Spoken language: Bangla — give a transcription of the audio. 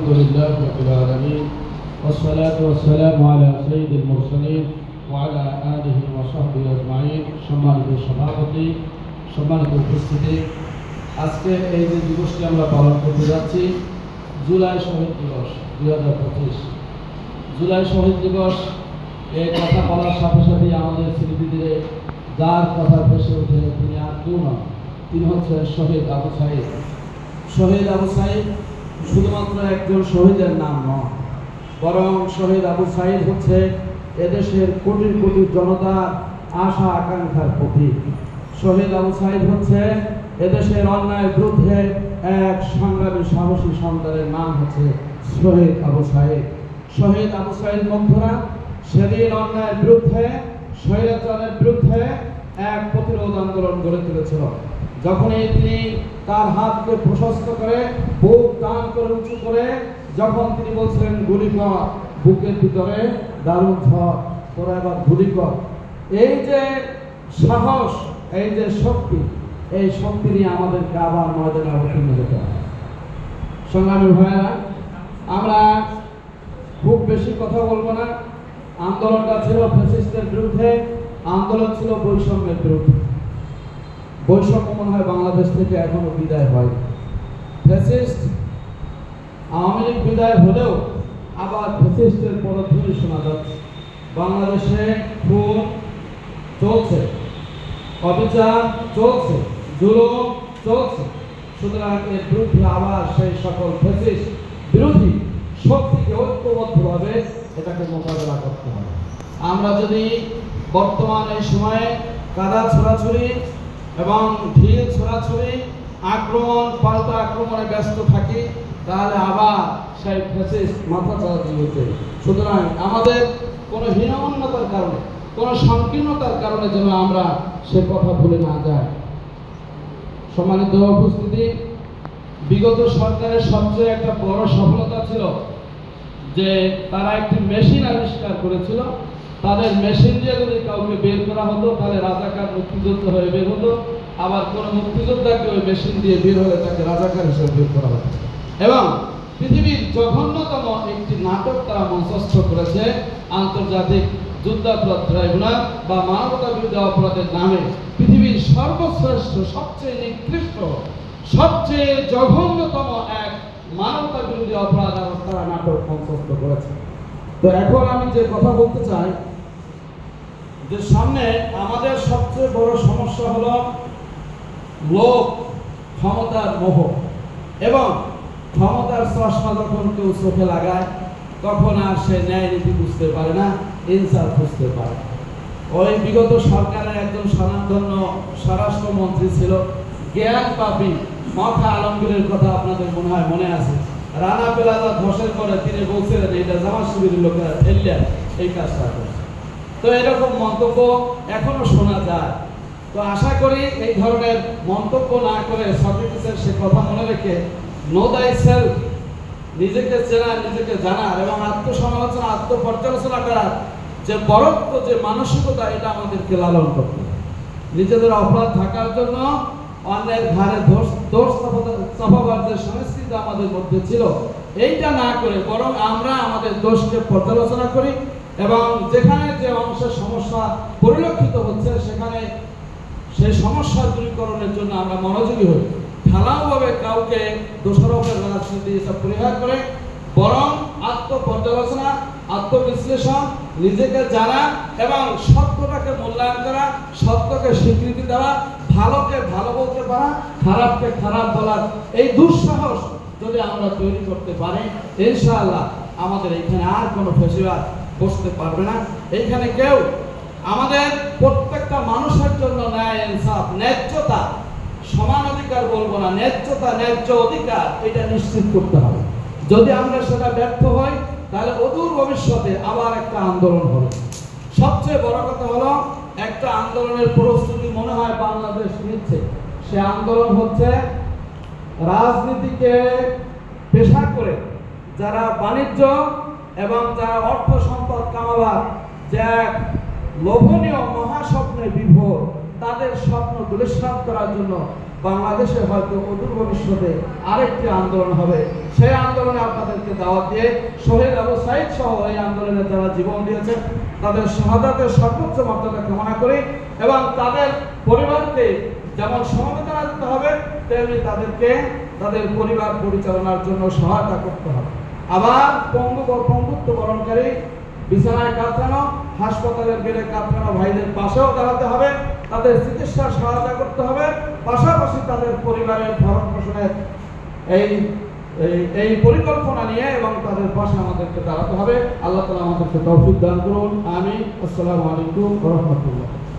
الحمد لله رب العالمين والصلاة والسلام على سيد المرسلين وعلى آله وصحبه أجمعين সম্মানিত সভাপতি সম্মানিত উপস্থিতি আজকে এই যে দিবসটি আমরা পালন করতে যাচ্ছি জুলাই শহীদ দিবস দুই হাজার পঁচিশ জুলাই শহীদ দিবস এই কথা বলার সাথে সাথে আমাদের স্মৃতিতে যার কথা ভেসে ওঠে তিনি আর কেউ নন তিনি হচ্ছেন শহীদ আবু সাইদ শহীদ আবু সাইদ শুধুমাত্র একজন শহীদের নাম নয়, বরং শহীদ আবু সাইদ হচ্ছে এদেশের কোটি কোটি জনতার আশা আকাঙ্ক্ষার প্রতীক। শহীদ আবু সাইদ হচ্ছে এদেশের অন্যায়ের বিরুদ্ধে এক সংগ্রামী সাহসী সন্তানের নাম হচ্ছে শহীদ আবু সাইদ। শহীদ আবু সাইদ মুগ্ধরা সেদিন অন্যায়ের বিরুদ্ধে, স্বৈরাচারের বিরুদ্ধে এক আন্দোলন গড়ে তুলেছিল। যখনই তিনি তার হাতকে প্রশস্ত করে, বুক টান করে উঁচু করে, যখন তিনি বলছিলেন, গুলি কর, বুকের ভিতরে দারুণ ঝড়, তোরা এবার গুলি কর। এই যে সাহস, এই যে শক্তি, এই শক্তি নিয়ে আমাদেরকে আবার ময়দানে অবতীর্ণ হতে হবে। সংগ্রামী ভাইয়েরা, আমরা খুব বেশি কথা বলব না। আন্দোলনটা ছিল ফ্যাসিস্টের বিরুদ্ধে, আন্দোলন ছিল বৈষম্যের বিরুদ্ধে। বৈষম্য মনে হয় বাংলাদেশ থেকে এখনও বিদায় হয়। ফ্যাসিস্ট আওয়ামী লীগ বিদায় হলেও আবার ফ্যাসিস্টের পদধ্বনি শোনা যাচ্ছে। বাংলাদেশে খুন চলছে, অবিচার চলছে, জুলুম চলছে। সুতরাং এর বিরুদ্ধে আবার সেই সকল ফ্যাসিস্ট বিরোধী শক্তিকে ঐক্যবদ্ধভাবে এটাকে মোকাবেলা করতে হবে। আমরা যদি বর্তমান এই সময়ে কাদা ছোড়াছুরি এবং ঢিল ছোড়াছুরি আক্রমণ, পাল্টা আক্রমণে ব্যস্ত থাকি, তাহলে আবার সেই ফ্যাসিস্ট মাথা চালাতে হতে সুতরাং আমাদের কোনো হীনমন্যতার কারণে, কোনো সংকীর্ণতার কারণে যেন আমরা সে কথা ভুলে না যাই। সম্মানিত উপস্থিতি, বিগত সরকারের সবচেয়ে একটা বড় সফলতা ছিল যে তারা একটি মেশিন আবিষ্কার করেছিল। তাদের মেশিন দিয়ে যদি কাউকে বের করা হতো, তাহলে রাজাকার মুক্তিযুদ্ধ হয়ে বের হতো। আবার কোন মুক্তিযোদ্ধাকে ওই মেশিন দিয়ে বের হলে তাকে রাজাকার হিসেবে বের করা হতো। এবং পৃথিবীর জঘন্যতম একটি নাটক তারা মঞ্চস্থ করেছে, আন্তর্জাতিক যুদ্ধাপরাধ ট্রাইব্যুনাল বা মানবতা বিরুদ্ধে অপরাধের নামে। পৃথিবীর সর্বশ্রেষ্ঠ, সবচেয়ে নিকৃষ্ট, সবচেয়ে জঘন্যতম এক মানবতা বিরোধী অপরাধ তারা নাটক মঞ্চস্থ করেছে। তো এখন আমি যে কথা বলতে চাই, যে সামনে আমাদের সবচেয়ে বড় সমস্যা হলো লোক ক্ষমতার মোহ। এবং ক্ষমতার চশমা যখন কেউ চোখে লাগায়, তখন আর সে ন্যায় নীতি বুঝতে পারে না, ইনসাফ বুঝতে পারে ওই বিগত সরকারের একজন সনাতন্য স্বরাষ্ট্রমন্ত্রী ছিল, জ্ঞান পাপি মখা আলমগীরের কথা আপনাদের মনে হয় মনে আছে? রানা পেলাজা ধসের পরে তিনি বলছিলেন এটা জামাত শিবিরের লোকেরা ফেললে এই কাজটা করছে। তো এরকম মন্তব্য এখনও শোনা যায়। তো আশা করি এই ধরনের মন্তব্য না করে সক্রেটিসের সে কথা মনে রেখে নো দাই সেলফ নিজেকে চেনা, নিজেকে জানার এবং আত্মসমালোচনা, আত্মপর্যালোচনা করার যে বরত্ব, যে মানসিকতা, এটা আমাদেরকে লালন করতে নিজেদের অপরাধ থাকার জন্য অন্যের ঘাড়ে দোষ দোষ চাপাবার যে সংস্কৃতি আমাদের মধ্যে ছিল, এইটা না করে বরং আমরা আমাদের দোষকে পর্যালোচনা করি এবং যেখানে যে অংশের সমস্যা পরিলক্ষিত হচ্ছে, সেখানে সেই সমস্যা দূরীকরণের জন্য আমরা মনোযোগী হই। ঢালাওভাবে কাউকে দোষারোপের রাজনীতি এসব পরিহার করে বরং আত্মপর্যালোচনা, আত্মবিশ্লেষণ, নিজেকে জানা এবং সত্যটাকে মূল্যায়ন করা, সত্যকে স্বীকৃতি দেওয়া, ভালোকে ভালো বলতে পারা, খারাপকে খারাপ বলার এই দুঃসাহস যদি আমরা তৈরি করতে পারি, ইনশাআল্লাহ আমাদের এখানে আর কোনো ফেসিবাদ বসতে পারবে না। এইখানে কেউ আমাদের প্রত্যেকটা মানুষের জন্য ন্যায় ইনসাফ, ন্যায্যতা, সমান অধিকার বলব না, ন্যায্যতা, ন্যায্য অধিকার, এটা নিশ্চিত করতে হবে। যদি আমরা সেটা ব্যর্থ হই, তাহলে অদূর ভবিষ্যতে আবার একটা আন্দোলন হবে। সবচেয়ে বড় কথা হলো, একটা আন্দোলনের প্রস্তুতি মনে হয় বাংলাদেশ নিচ্ছে। সে আন্দোলন হচ্ছে রাজনীতিকে পেশা করে যারা বাণিজ্য এবং যারা অর্থ সম্পদ কামাবার যে লোভনীয় মহাস্বপ্নে বিভোর তাদের স্বপ্ন দুলিশ্বাস করার জন্য বাংলাদেশে হয়তো অদূর ভবিষ্যতে আরেকটি আন্দোলন হবে। সেই আন্দোলনে আপনাদেরকে দাওয়াত দিয়ে শহীদ আবু সাইদ সহ এই আন্দোলনে যারা জীবন দিয়েছেন, তাদের শাহাদাতের সর্বোচ্চ মর্যাদা কামনা করি এবং তাদের পরিবারকে যেমন সমবেদনা দিতে হবে, তেমনি তাদেরকে তাদের পরিবার পরিচালনার জন্য সহায়তা করতে হবে। আবার পঙ্গু পঙ্গুত্ব বরণকারী বিছানায় কাতরানো হাসপাতালের বেড়ে কারখানা ভাইদের পাশেও দাঁড়াতে হবে, তাদের চিকিৎসার সহায়তা করতে হবে, পাশাপাশি তাদের পরিবারের ভরণ পোষণের এই, এই- এই পরিকল্পনা নিয়ে এবং তাদের পাশে আমাদেরকে দাঁড়াতে হবে। আল্লাহ তালা আমাদেরকে তৌফিক দান করুন। আমি আসসালামু আলাইকুম রহমতুল্লাহ।